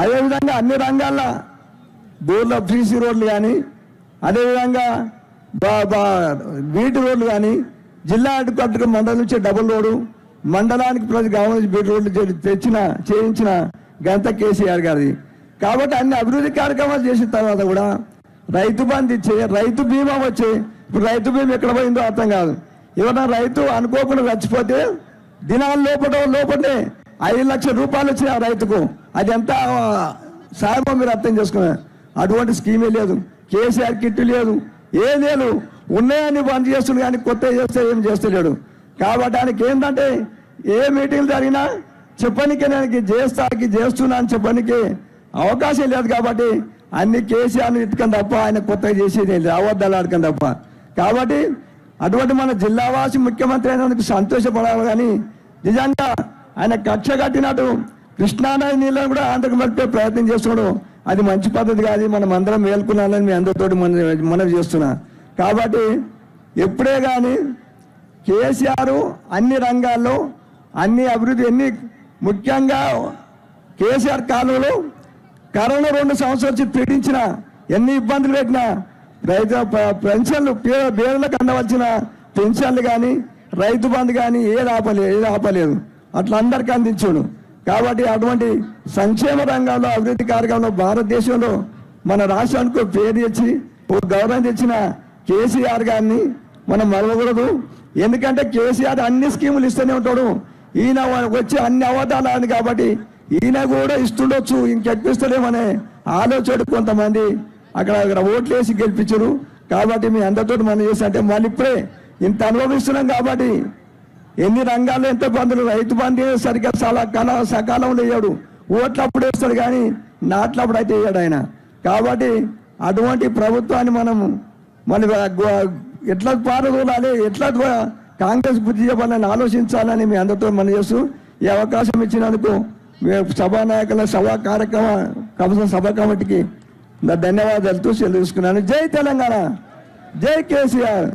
అదేవిధంగా అన్ని రంగాల్లో దూర్లో ఫ్రీసీ రోడ్లు కానీ అదేవిధంగా బా బా బీటి రోడ్లు కానీ జిల్లా అడ్డుకట్టుకు మండలం నుంచి డబుల్ రోడ్డు మండలానికి ప్రతి గవర్నమెంట్ బీట్ రోడ్లు తెచ్చిన చేయించిన గంత కేసీఆర్ గారిది. కాబట్టి అన్ని అభివృద్ధి కార్యక్రమాలు చేసిన తర్వాత కూడా రైతు బంధు ఇచ్చే రైతు బీమా వచ్చే ఇప్పుడు రైతు బీమా ఎక్కడ పోయిందో అర్థం కాదు. ఎవరైనా రైతు అనుకోకుండా చచ్చిపోతే దినాల లోపల లోపలనే ఐదు లక్షల రూపాయలు వచ్చినాయి ఆ రైతుకు. అది ఎంత మీరు అర్థం చేసుకున్నారు అటువంటి స్కీమే లేదు. కేసీఆర్ కిట్టు లేదు. ఏం లేదు. ఉన్నాయని బంద్ చేస్తుంది కానీ కొత్త చేస్తే ఏం చేస్తలేడు. కాబట్టి ఆయనకి ఏంటంటే ఏ మీటింగ్లు జరిగినా చెప్పనికి నేను చేస్తాకి చేస్తున్నా అని చెప్పనికి అవకాశం లేదు కాబట్టి అన్ని కేసీఆర్ని ఇట్టుకని తప్ప ఆయన కొత్తగా చేసేది ఏం అవద్దాలు ఆడకని తప్ప. కాబట్టి అటువంటి మన జిల్లావాసి ముఖ్యమంత్రి అయినందుకు సంతోషపడాలి కానీ నిజంగా ఆయన కక్ష కట్టినట్టు కృష్ణానది నీళ్ళని కూడా ఆంధ్రకు మలిపే ప్రయత్నం చేస్తున్నాడు. అది మంచి పద్ధతి కాదు మనం అందరం మేల్కొనాలని మీ అందరితోటి మన మనవి చేస్తున్నా. కాబట్టి ఎప్పుడే కానీ కేసీఆర్ అన్ని రంగాల్లో అన్ని అభివృద్ధి ఎన్ని ముఖ్యంగా కేసీఆర్ కాలంలో కరోనా రెండు సంవత్సరాలు వచ్చి పీడించిన ఎన్ని ఇబ్బందులు పెట్టినా రైతు పెన్షన్లు పేద పేదలకు అందవలసిన పెన్షన్లు కానీ రైతు బంధు కానీ ఏది ఆపలేదు ఏది ఆపలేదు. అట్లా అందరికీ అందించుడు. కాబట్టి అటువంటి సంక్షేమ రంగంలో అభివృద్ధి కార్యక్రమంలో భారతదేశంలో మన రాష్ట్రానికి పేరు తెచ్చి ఓ గౌరవం తెచ్చిన కేసీఆర్ గారిని మనం మరవకూడదు. ఎందుకంటే కేసీఆర్ అన్ని స్కీములు ఇస్తూనే ఉంటాడు. ఈయన వచ్చి అన్ని అవతాలు కాబట్టి ఈయన కూడా ఇస్తుండొచ్చు ఇంకెక్కిస్తలేమనే ఆలోచన కొంతమంది అక్కడ అక్కడ ఓట్లు వేసి గెలిపించరు. కాబట్టి మీ అందరితో మనం చేసి అంటే మళ్ళీ ఇప్పుడే ఇంత అనుభవిస్తున్నాం కాబట్టి ఎన్ని రంగాల్లో ఎంత బంధులు? రైతు బంధు సరిగ్గా చాలా కాల సకాలంలో వేయడు. ఓట్లప్పుడు వేస్తాడు కానీ నాట్లప్పుడు అయితే వేయడు ఆయన. కాబట్టి అటువంటి ప్రభుత్వాన్ని మనము మన ఎట్లా పారదోలాలి? ఎట్లా కాంగ్రెస్ బుద్ధి చెప్పాలని ఆలోచించాలని మీ అందరితో మనం చేస్తూ ఈ అవకాశం ఇచ్చినందుకు సభా నాయకుల సభా కార్యక్రమ కమిషన్ సభా కమిటీకి ధన్యవాదాలు తెలుసుకున్నాను సెలవు తీసుకున్నాను. జై తెలంగాణ! జై కేసీఆర్!